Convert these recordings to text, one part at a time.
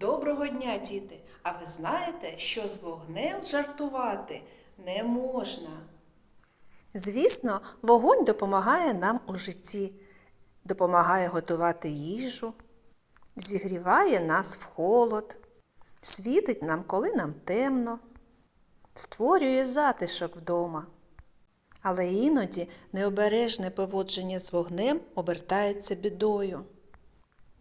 Доброго дня, діти! А ви знаєте, що з вогнем жартувати не можна? Звісно, вогонь допомагає нам у житті, допомагає готувати їжу, зігріває нас в холод, світить нам, коли нам темно, створює затишок вдома. Але іноді необережне поводження з вогнем обертається бідою.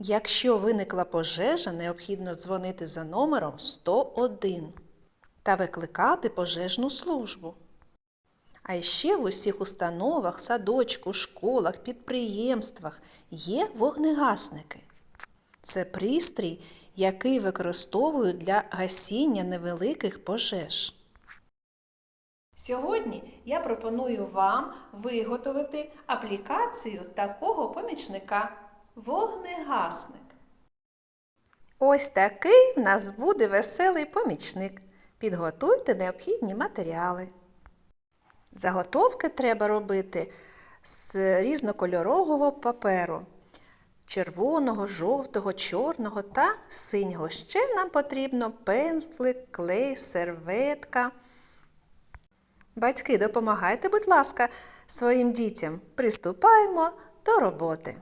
Якщо виникла пожежа, необхідно дзвонити за номером 101 та викликати пожежну службу. А ще в усіх установах, садочку, школах, підприємствах є вогнегасники. Це пристрій, який використовують для гасіння невеликих пожеж. Сьогодні я пропоную вам виготовити аплікацію такого помічника вогнегасник. Ось такий в нас буде веселий помічник. Підготуйте необхідні матеріали. Заготовки треба робити з різнокольорового паперу червоного, жовтого, чорного та синього. Ще нам потрібно пензлик, клей, серветка. Батьки, допомагайте, будь ласка, своїм дітям. Приступаємо до роботи.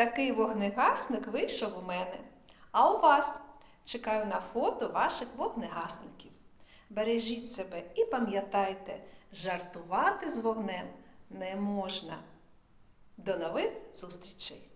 Такий вогнегасник вийшов у мене. А у вас чекаю на фото ваших вогнегасників. Бережіть себе і пам'ятайте, жартувати з вогнем не можна. До нових зустрічей!